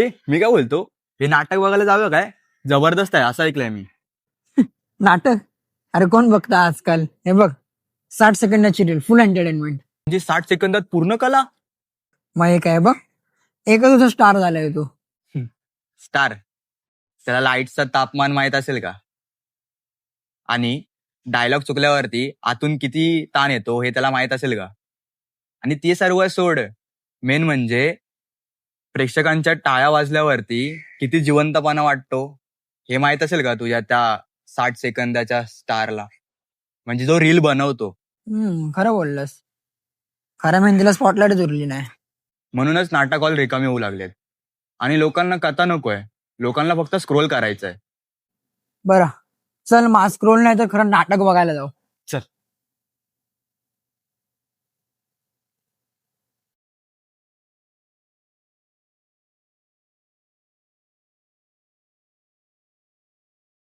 ए मी काय बोलतो? हे नाटक बघायला जावं काय? जबरदस्त आहे असं ऐकलंय मी. नाटक? अरे कोण बघता आजकाल? हे बघ साठ सेकंदाची रील फुल एंटरटेनमेंट म्हणजे साठ सेकंदात पूर्ण कला? मग हे काय बघ एकच तुझा स्टार झालाय तू. स्टार त्याला लाईटचं तापमान माहीत असेल का? आणि डायलॉग चुकल्यावरती आतून किती ताण येतो हे त्याला माहीत असेल का? आणि ते सर्व सोड. मेन म्हणजे प्रेक्षकांच्या टाळ्या वाजल्यावरती किती जिवंतपणा वाटतो हे माहीत असेल का तुझ्या त्या साठ सेकंदाच्या स्टारला? म्हणजे जो रील बनवतो. हम्म खरं बोललंस. खऱ्या मेहंदीला स्पॉटलाईट उरली नाही. म्हणूनच नाटक हॉल रिकामी होऊ लागलेत. आणि लोकांना कथा नकोय. लोकांना फक्त स्क्रोल करायचंय. बरं. चल मास्क रोल नाही तर खरं नाटक बघायला जाऊ.